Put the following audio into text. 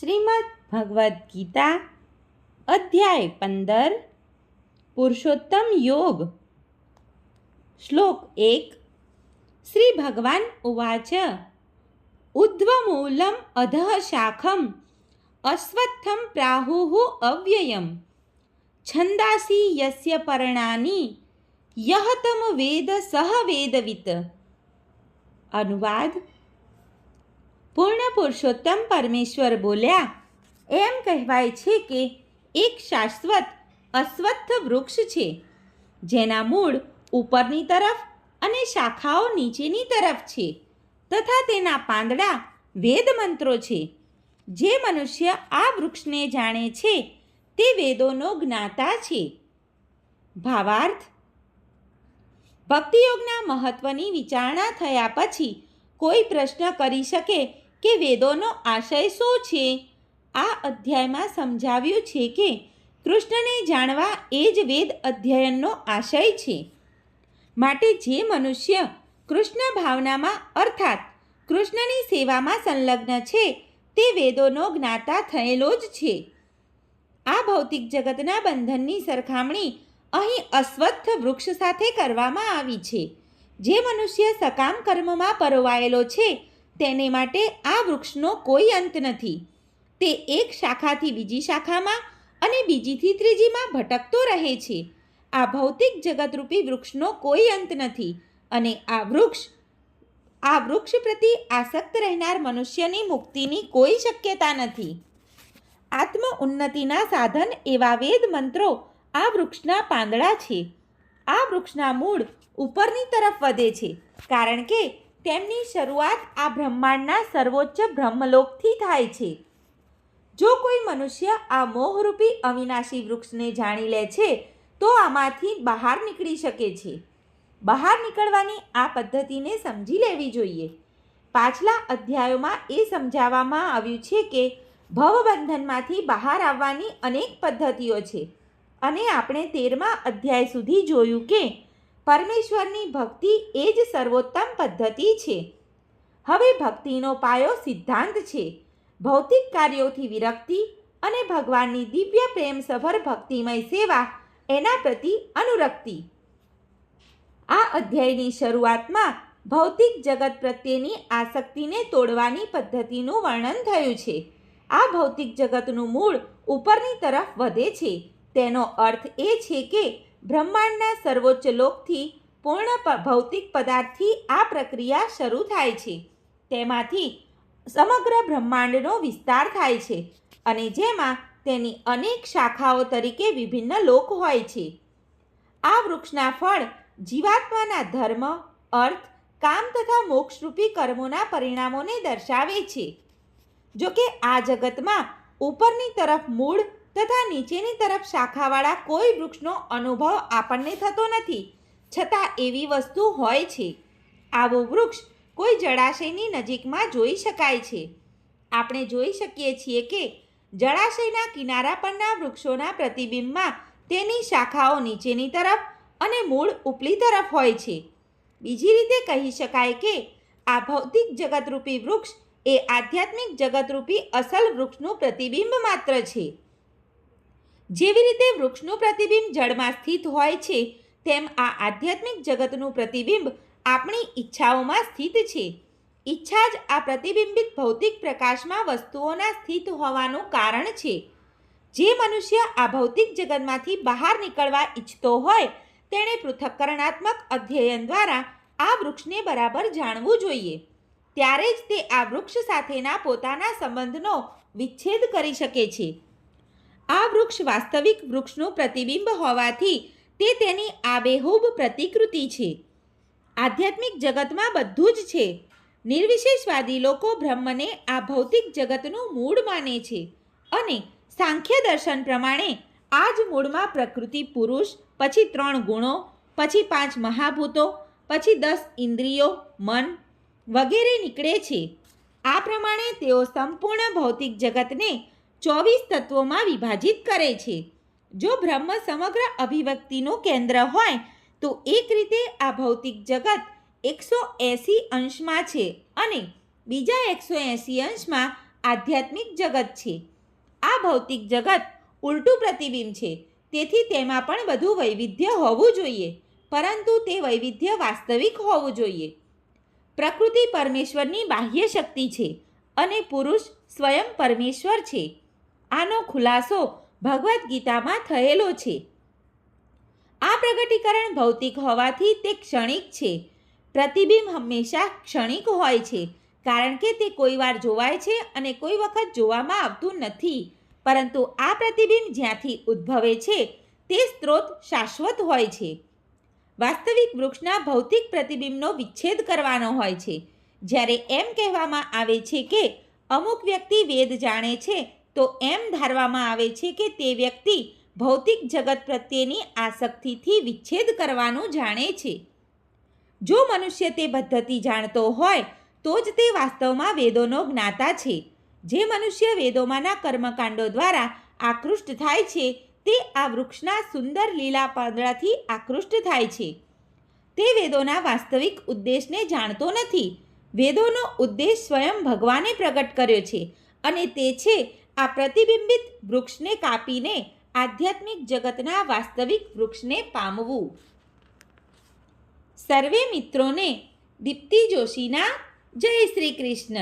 શ્રીમદ ભગવદ્ ગીતા, અધ્યાય પંદર, પુરુષોત્તમ યોગ. શ્લોક એક, શ્રી ભગવાન ઉવાચ ઉદ્ધ્વમૂલમ અધઃ શાખમ, અશ્વત્થમ પ્રાહુઃ અવ્યયમ, છંદાસી યસ્ય પરણાની યહ તમ વેદ સહ વેદવિત. અનુવાદ પૂર્ણ પુરુષોત્તમ પરમેશ્વર બોલ્યા, એમ કહેવાય છે કે એક શાશ્વત અશ્વત્થ વૃક્ષ છે, જેના મૂળ ઉપરની તરફ અને શાખાઓ નીચેની તરફ છે તથા તેના પાંદડા વેદ મંત્રો છે. જે મનુષ્ય આ વૃક્ષને જાણે છે, તે વેદોનો જ્ઞાતા છે. ભાવાર્થ, ભક્તિયોગના મહત્વની વિચારણા થયા પછી કોઈ પ્રશ્ન કરી શકે કે વેદોનો આશય શું છે? આ અધ્યાયમાં સમજાવ્યું છે કે કૃષ્ણને જાણવા એ જ વેદ અધ્યયનનો આશય છે. માટે જે મનુષ્ય કૃષ્ણ ભાવનામાં અર્થાત કૃષ્ણની સેવામાં સંલગ્ન છે, તે વેદોનો જ્ઞાતા થયેલો જ છે. આ ભૌતિક જગતના બંધનની સરખામણી અહીં અસ્વસ્થ વૃક્ષ સાથે કરવામાં આવી છે. જે મનુષ્ય સકામ કર્મમાં પરોવાયેલો છે તેને માટે આ વૃક્ષનો કોઈ અંત નથી. તે એક શાખાથી બીજી શાખામાં અને બીજીથી ત્રીજીમાં ભટકતો રહે છે. આ ભૌતિક જગતરૂપી વૃક્ષનો કોઈ અંત નથી અને આ વૃક્ષ આ વૃક્ષ પ્રતિ આસક્ત રહેનાર મનુષ્યની મુક્તિની કોઈ શક્યતા નથી. આત્મ ઉન્નતિના સાધન એવા વેદ મંત્રો આ વૃક્ષના પાંદડા છે. આ વૃક્ષના મૂળ ઉપરની તરફ વધે છે. કારણ કે તેમની શરૂઆત આ બ્રહ્માંડના સર્વોચ્ચ બ્રહ્મલોકથી થાય છે. જો કોઈ મનુષ્ય આ મોહરૂપી અવિનાશી વૃક્ષને જાણી લે છે, તો આમાંથી બહાર નીકળી શકે છે. બહાર નીકળવાની આ પદ્ધતિને સમજી લેવી જોઈએ. પાછલા અધ્યાયોમાં એ સમજાવવામાં આવ્યું છે કે ભવબંધનમાંથી બહાર આવવાની અનેક પદ્ધતિઓ છે. અને આપણે તેરમા અધ્યાય સુધી જોયું કે પરમેશ્વરની ભક્તિ એ જ સર્વોત્તમ પદ્ધતિ છે. હવે ભક્તિનો પાયો સિદ્ધાંત છે. ભૌતિક કાર્યોથી વિરક્તિ અને ભગવાનની દિવ્ય પ્રેમસભર ભક્તિમય સેવા એના પ્રતિ અનુરક્તિ. આ અધ્યાયની શરૂઆતમાં ભૌતિક જગત પ્રત્યેની આસક્તિને તોડવાની પદ્ધતિનું વર્ણન થયું છે. આ ભૌતિક જગતનું મૂળ ઉપરની તરફ વધે છે. તેનો અર્થ એ છે કે બ્રહ્માંડના સર્વોચ્ચ લોકથી પૂર્ણ ભૌતિક પદાર્થથી આ પ્રક્રિયા શરૂ થાય છે. તેમાંથી સમગ્ર બ્રહ્માંડનો વિસ્તાર થાય છે અને જેમાં તેની અનેક શાખાઓ તરીકે વિભિન્ન લોક હોય છે. આ વૃક્ષના ફળ જીવાત્માના ધર્મ, અર્થ, કામ તથા મોક્ષરૂપી કર્મોના પરિણામોને દર્શાવે છે. જો કે આ જગતમાં ઉપરની તરફ મૂળ તથા નીચેની તરફ શાખાવાળા કોઈ વૃક્ષનો અનુભવ આપણને થતો નથી. છતાં એવી વસ્તુ હોય છે. આવું વૃક્ષ કોઈ જળાશયની નજીકમાં જોઈ શકાય છે. આપણે જોઈ શકીએ છીએ કે જળાશયના કિનારા પરના વૃક્ષોના પ્રતિબિંબમાં તેની શાખાઓ નીચેની તરફ અને મૂળ ઉપલી તરફ હોય છે. બીજી રીતે કહી શકાય કે આ ભૌતિક જગતરૂપી વૃક્ષ એ આધ્યાત્મિક જગતરૂપી અસલ વૃક્ષનું પ્રતિબિંબ માત્ર છે. જેવી રીતે વૃક્ષનું પ્રતિબિંબ જળમાં સ્થિત હોય છે, તેમ આ આધ્યાત્મિક જગતનું પ્રતિબિંબ આપણી ઈચ્છાઓમાં સ્થિત છે. ઈચ્છા જ આ પ્રતિબિંબિત ભૌતિક પ્રકાશમાં વસ્તુઓના સ્થિત હોવાનું કારણ છે. જે મનુષ્ય આ ભૌતિક જગતમાંથી બહાર નીકળવા ઈચ્છતો હોય, તેણે પૃથક્કરણાત્મક અધ્યયન દ્વારા આ વૃક્ષને બરાબર જાણવું જોઈએ. ત્યારે જ તે આ વૃક્ષ સાથેના પોતાના સંબંધનો વિચ્છેદ કરી શકે છે. આ વૃક્ષ વાસ્તવિક વૃક્ષનું પ્રતિબિંબ હોવાથી તે તેની આબેહૂબ પ્રતિકૃતિ છે. આધ્યાત્મિક જગતમાં બધું જ છે. નિર્વિશેષવાદી લોકો બ્રહ્મને આ ભૌતિક જગતનું મૂળ માને છે અને સાંખ્ય દર્શન પ્રમાણે આ જ મૂળમાં પ્રકૃતિ પુરુષ, પછી ત્રણ ગુણો, પછી પાંચ મહાભૂતો, પછી દસ ઇન્દ્રિયો, મન વગેરે નીકળે છે. આ પ્રમાણે તેઓ સંપૂર્ણ ભૌતિક જગતને ચોવીસ તત્વોમાં વિભાજિત કરે છે. જો બ્રહ્મ સમગ્ર અભિવ્યક્તિનું કેન્દ્ર હોય, તો એક રીતે આ ભૌતિક જગત એકસો એંસી અંશમાં છે અને બીજા એકસો એંસી અંશમાં આધ્યાત્મિક જગત છે. આ ભૌતિક જગત ઉલટું પ્રતિબિંબ છે, તેથી તેમાં પણ બધું વૈવિધ્ય હોવું જોઈએ, પરંતુ તે વૈવિધ્ય વાસ્તવિક હોવું જોઈએ. પ્રકૃતિ પરમેશ્વરની બાહ્ય શક્તિ છે અને પુરુષ સ્વયં પરમેશ્વર છે. આનો ખુલાસો ભગવદ્ ગીતામાં થયેલો છે. આ પ્રગટીકરણ ભૌતિક હોવાથી તે ક્ષણિક છે. પ્રતિબિંબ હંમેશા ક્ષણિક હોય છે, કારણ કે તે કોઈ વાર જોવાય છે અને કોઈ વખત જોવામાં આવતું નથી. પરંતુ આ પ્રતિબિંબ જ્યાંથી ઉદ્ભવે છે, તે સ્ત્રોત શાશ્વત હોય છે. વાસ્તવિક વૃક્ષના ભૌતિક પ્રતિબિંબનો વિચ્છેદ કરવાનો હોય છે. જ્યારે એમ કહેવામાં આવે છે કે અમુક વ્યક્તિ વેદ જાણે છે તો એમ ધારવામાં આવે છે કે તે વ્યક્તિ ભૌતિક જગત પ્રત્યેની આસક્તિથી વિચ્છેદ કરવાનું જાણે છે. જો મનુષ્ય તે પદ્ધતિ જાણતો હોય, તો જ તે વાસ્તવમાં વેદોનો જ્ઞાતા છે. જે મનુષ્ય વેદોમાંના કર્મકાંડો દ્વારા આકૃષ્ટ થાય છે, તે આ વૃક્ષના સુંદર લીલા પાંદડાથી આકૃષ્ટ થાય છે. તે વેદોના વાસ્તવિક ઉદ્દેશને જાણતો નથી. વેદોનો ઉદ્દેશ સ્વયં ભગવાને પ્રગટ કર્યો છે અને તે છે આ પ્રતિબિંબિત વૃક્ષને કાપીને આધ્યાત્મિક જગતના વાસ્તવિક વૃક્ષને પામવું. સર્વે મિત્રોને દીપ્તિ જોશીના જય શ્રી કૃષ્ણ.